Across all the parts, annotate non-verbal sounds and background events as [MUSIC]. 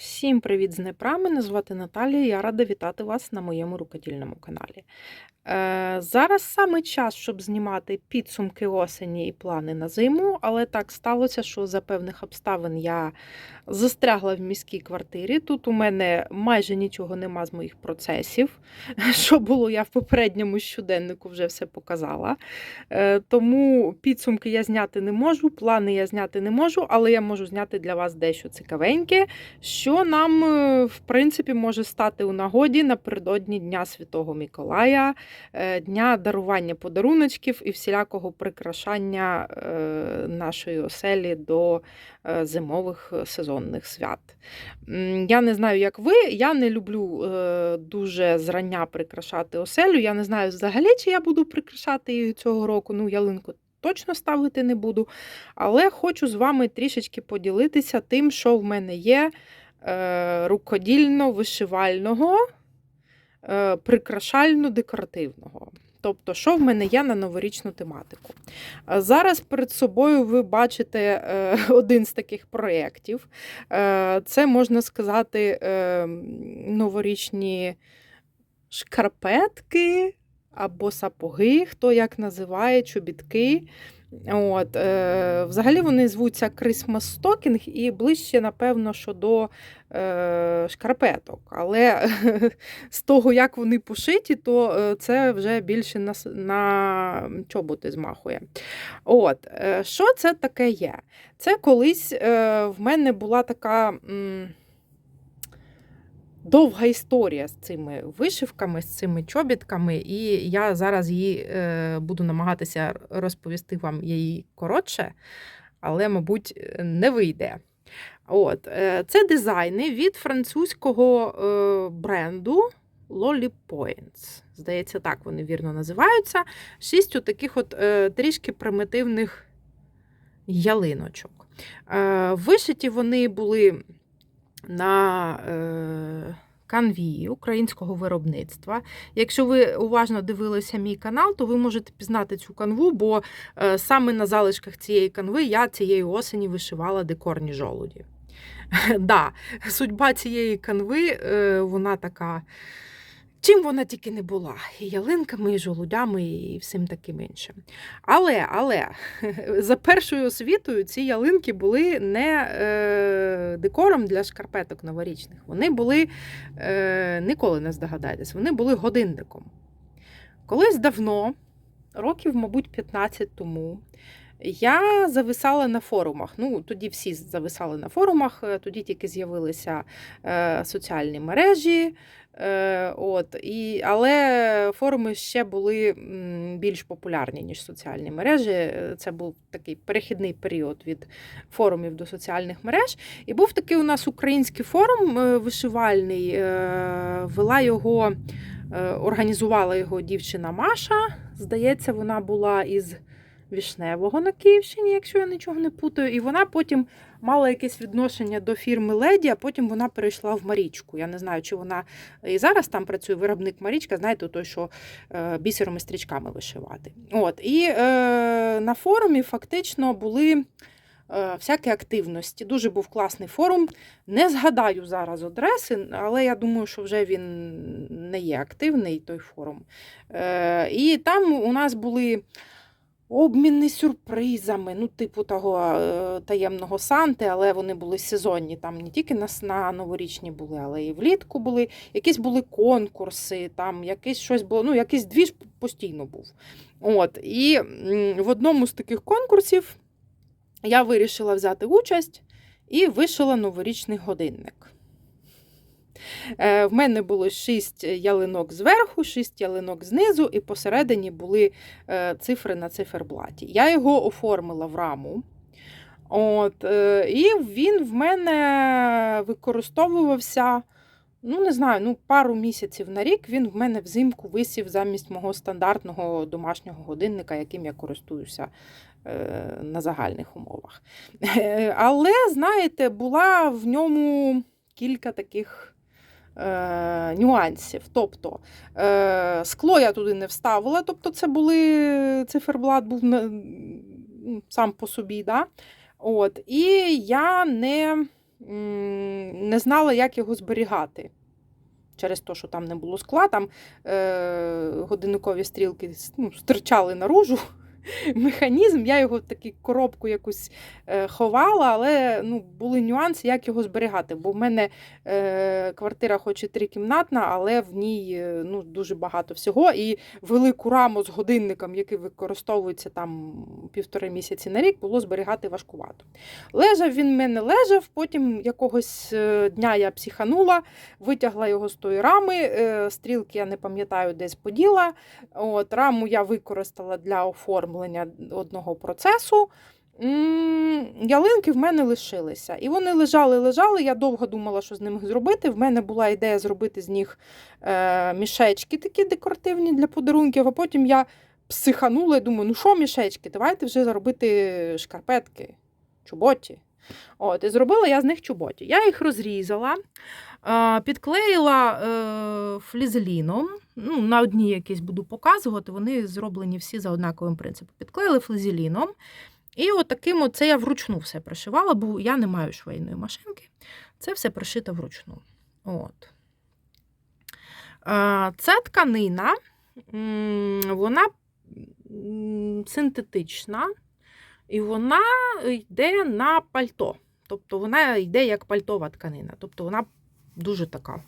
Всім привіт з Дніпра! Мене звати Наталія. Я рада вітати вас на моєму рукодільному каналі. Е, зараз саме час, щоб знімати підсумки осені і плани на зиму, але так сталося, що за певних обставин я застрягла в міській квартирі. Тут у мене майже нічого нема з моїх процесів. [LAUGHS] Що було, я в попередньому щоденнику вже все показала. Е, тому підсумки я зняти не можу, плани я зняти не можу, але я можу зняти для вас дещо цікавеньке, що нам, е, в принципі, може стати у нагоді напередодні Дня Святого Миколая, е, Дня дарування подаруночків і всілякого прикрашання е, нашої оселі до зимових сезонних свят. Я не знаю, як ви. Я не люблю дуже зрання прикрашати оселю. Я не знаю взагалі, чи я буду прикрашати її цього року. Ну, ялинку точно ставити не буду. Але хочу з вами трішечки поділитися тим, що в мене є рукодільно-вишивального, е, прикрашально-декоративного. Тобто, що в мене є на новорічну тематику. Зараз перед собою ви бачите е, [LAUGHS] один з таких проєктів. Е, Це, можна сказати, е, новорічні шкарпетки або сапоги, хто як називає, чобітки. От, е, Взагалі вони звуться Christmas Stocking і ближче, напевно, що до е, шкарпеток. Але [LAUGHS] з того, як вони пошиті, то е, це вже більше на, на чоботи змахує. От, е, Що це таке є? Це колись е, в мене була така. м, Довга історія з цими вишивками, з цими чобітками, і я зараз її е, буду намагатися розповісти вам її коротше, але, мабуть, не вийде. От, е, це дизайни від французького е, бренду Lolly Points. Здається, так вони вірно називаються. Шість таких от е, трішки примітивних ялиночок. Е, вишиті вони були на е, канві українського виробництва. Якщо ви уважно дивилися мій канал, то ви можете пізнати цю канву, бо е, саме на залишках цієї канви я цієї осені вишивала декорні жолуді. [LAUGHS] Да, судьба цієї канви, е, вона така. Чим вона тільки не була, і ялинками, і жолудями, і всім таким іншим. Але, але [LAUGHS] за першою освітою ці ялинки були не е, декором для шкарпеток новорічних. Вони були, е, ніколи не здогадаєтесь, вони були годинником. Колись давно, років, мабуть, 15 тому, я зависала на форумах. Ну, тоді всі зависали на форумах, е, тоді тільки з'явилися е, соціальні мережі. Е, от, і, але форуми ще були більш популярні, ніж соціальні мережі. Е, Це був такий перехідний період від форумів до соціальних мереж. І був такий у нас український форум е, вишивальний. е, Вела його, е, організувала його дівчина Маша. Здається, вона була із Вішневого на Київщині, якщо я нічого не путаю. І вона потім мала якесь відношення до фірми Леді, а потім вона перейшла в Марічку. Я не знаю, чи вона і зараз там працює виробник Марічка, знаєте, той, що е, бісером і стрічками вишивати. От, І е, на форумі фактично були е, всякі активності. Дуже був класний форум. Не згадаю зараз адреси, але я думаю, що вже він не є активний, той форум. Е, І там у нас були. Обміни сюрпризами, ну, типу того е, таємного Санти, але вони були сезонні. Там не тільки на, на новорічні були, але і влітку були. Якісь були конкурси, там якесь щось було, ну, якийсь двіж постійно був. От, І в одному з таких конкурсів я вирішила взяти участь і вишила новорічний годинник. Е, В мене було шість ялинок зверху, шість ялинок знизу, і посередині були е, цифри на циферблаті. Я його оформила в раму. От, е, І він в мене використовувався, ну, не знаю, ну, пару місяців на рік він в мене взимку висів замість мого стандартного домашнього годинника, яким я користуюся е, на загальних умовах. Але, знаєте, була в ньому кілька таких е, нюансів. Тобто е, скло я туди не вставила, тобто це були циферблат був на- сам по собі. Да? От, і я не не знала, як його зберігати. Через те, що там не було скла, там е, годинникові стрілки ну, стирчали наружу. [LAUGHS] Механізм, я його в таку коробку якусь е, ховала, але ну, були нюанси, як його зберігати. Бо в мене е, квартира, хоч і трикімнатна, але в ній е, ну, дуже багато всього. І велику раму з годинником, який використовується там півтори місяці на рік, було зберігати важкувато. Лежав він в мене лежав, потім якогось е, дня я психанула, витягла його з тої рами. е, Стрілки я не пам'ятаю, десь поділа. От, Раму я використала для оформлення одного процесу. Ялинки в мене лишилися. І вони лежали, лежали. Я довго думала, що з ними зробити. В мене була ідея зробити з них е, мішечки такі декоративні для подарунків, а потім я психанула і думаю, ну що мішечки, давайте вже зробити шкарпетки, чоботі. От, і зробила я з них чоботі. Я їх розрізала, підклеїла е, флізеліном. Ну, на одній якісь буду показувати, вони зроблені всі за однаковим принципом. Підклеїли флізеліном. І от таким от це я вручну все пришивала, бо я не маю швейної машинки. Це все пришито вручну. От. Це тканина, вона синтетична, і вона йде на пальто. Тобто вона йде як пальтова тканина. Тобто вона дуже така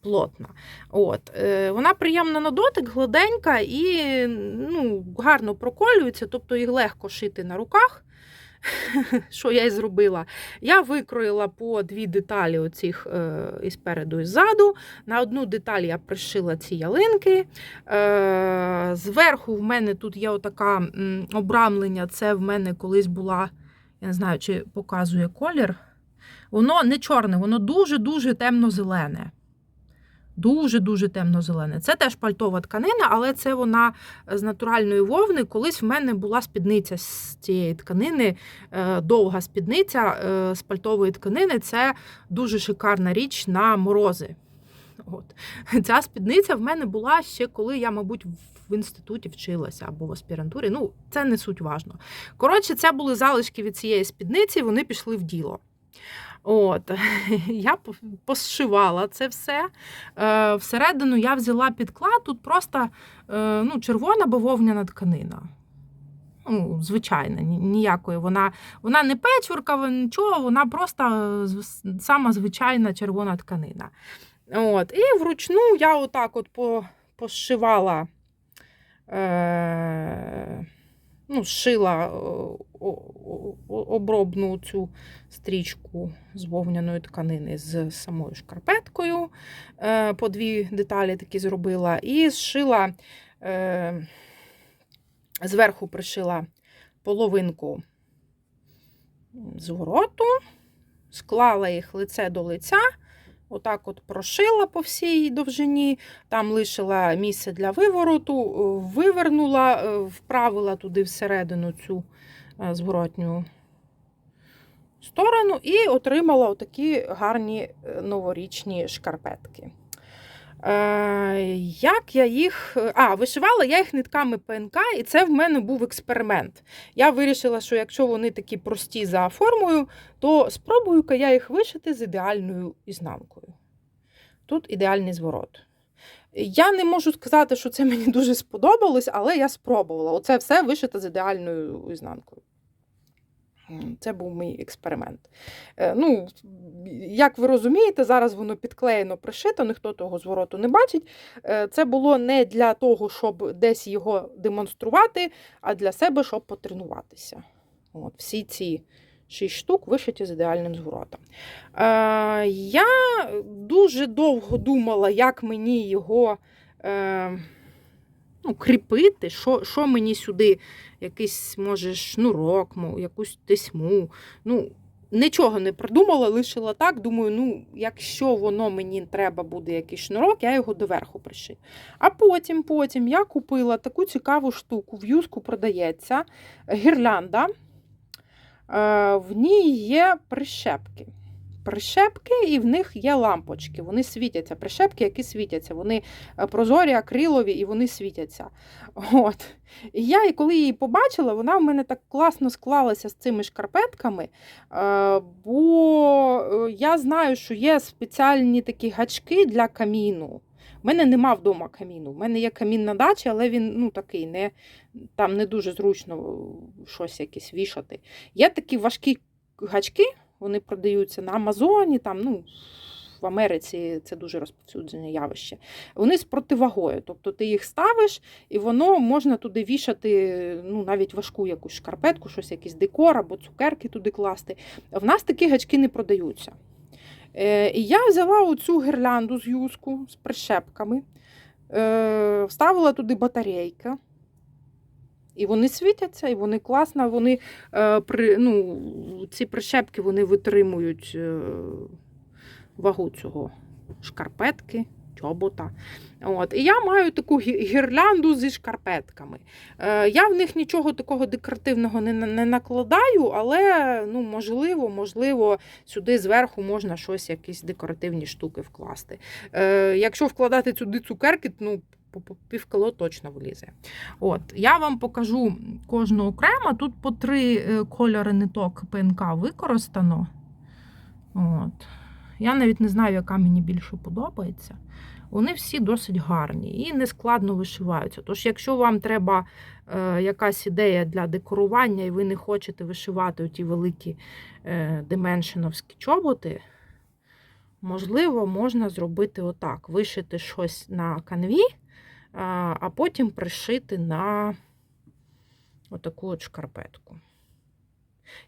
плотна. От. Е, Вона приємна на дотик, гладенька і ну, гарно проколюється, тобто їх легко шити на руках. Що я і зробила? Я викроїла по дві деталі оцих е, і спереду, і ззаду. На одну деталь я пришила ці ялинки. Е, зверху в мене тут є отака обрамлення. Це в мене колись була, я не знаю, чи показує колір. Воно не чорне, воно дуже-дуже темно-зелене. Дуже-дуже темно-зелене. Це теж пальтова тканина, але це вона з натуральної вовни. Колись в мене була спідниця з цієї тканини, е, довга спідниця е, з пальтової тканини. Це дуже шикарна річ на морози. От. Ця спідниця в мене була ще коли я, мабуть, в інституті вчилася або в аспірантурі. Ну, це не суть важно. Коротше, це були залишки від цієї спідниці, вони пішли в діло. От, [LAUGHS] я посшивала це все. Е, Всередину я взяла підклад, тут просто е, ну, червона бавовняна тканина. Ну, Звичайна, ніякої. Вона вона не печурка, нічого, вона просто з- сама звичайна червона тканина. От, І вручну я отак от по, пошивала, е, ну, шила о- обробну цю стрічку з вовняної тканини з самою шкарпеткою. Е, по дві деталі такі зробила. І зшила, е, зверху пришила половинку звороту, склала їх лице до лиця. Отак от прошила по всій довжині, там лишила місце для вивороту, е, вивернула, е, вправила туди всередину цю е, зворотню сторону і отримала отакі гарні новорічні шкарпетки. Е, як я їх. А, вишивала я їх нитками ПНК, і це в мене був експеримент. Я вирішила, що якщо вони такі прості за формою, то спробую-ка я їх вишити з ідеальною ізнанкою. Тут ідеальний зворот. Я не можу сказати, що це мені дуже сподобалось, але я спробувала. Оце все вишито з ідеальною ізнанкою. Це був мій експеримент. Е, Ну, як ви розумієте, зараз воно підклеєно, пришито, ніхто того звороту не бачить. Е, Це було не для того, щоб десь його демонструвати, а для себе, щоб потренуватися. От, всі ці шість штук вишиті з ідеальним зворотом. Е, Я дуже довго думала, як мені його. Е, ну, кріпити, що, що мені сюди, якийсь, може, шнурок, мо- якусь тесьму. Ну, нічого не придумала, лишила так. Думаю, ну, якщо воно мені треба буде якийсь шнурок, я його доверху пришию. А потім, потім я купила таку цікаву штуку, в юску продається гірлянда. Е, В ній є прищепки. Прищепки, і в них є лампочки. Вони світяться. Прищепки, які світяться. Вони е, прозорі, акрилові і вони світяться. От. І я, і коли її побачила, вона в мене так класно склалася з цими шкарпетками. е, Бо е, я знаю, що є спеціальні такі гачки для каміну. У мене нема вдома каміну. У мене є камін на дачі, але він ну, такий, не, там не дуже зручно щось якесь вішати. Є такі важкі гачки, вони продаються на Амазоні, там, ну, в Америці це дуже розповсюджене явище. Вони з противагою. Тобто ти їх ставиш, і воно можна туди вішати ну, навіть важку якусь шкарпетку, щось якийсь декор або цукерки туди класти. В нас такі гачки не продаються. Е, і я взяла оцю гірлянду з юску з прищепками, е, вставила туди батарейка. І вони світяться, і вони класно, вони е, при, ну, ці прищепки вони витримують е, вагу цього шкарпетки, чобота. От. І я маю таку гірлянду зі шкарпетками. Е, я в них нічого такого декоративного не, не накладаю, але ну, можливо, можливо, сюди зверху можна щось, якісь декоративні штуки вкласти. Е, якщо вкладати сюди цукерки, ну, півкіло точно влізе. От, я вам покажу кожну окремо. Тут по три е, кольори ниток ПНК використано. От. Я навіть не знаю, яка мені більше подобається. Вони всі досить гарні і нескладно вишиваються. Тож, якщо вам треба е, якась ідея для декорування, і ви не хочете вишивати ті великі е, дименшеновські чоботи, можливо, можна зробити отак: вишити щось на канві, а, потім пришити на отаку от шкарпетку.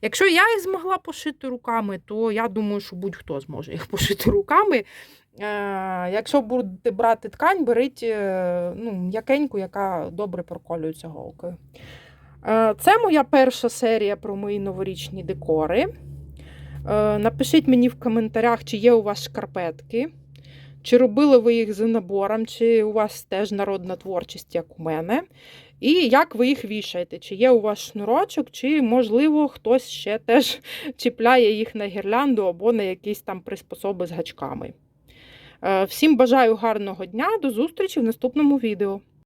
Якщо я їх змогла пошити руками, то я думаю, що будь-хто зможе їх [LAUGHS] пошити руками. Е, якщо будете брати ткань, беріть е, ну, м'якеньку, яка добре проколюється голкою. Е, це моя перша серія про мої новорічні декори. Напишіть мені в коментарях, чи є у вас шкарпетки, чи робили ви їх за набором, чи у вас теж народна творчість, як у мене. І як ви їх вішаєте? Чи є у вас шнурочок, чи, можливо, хтось ще теж [LAUGHS] чіпляє їх на гірлянду або на якісь там приспособи з гачками. Е, Всім бажаю гарного дня, до зустрічі в наступному відео.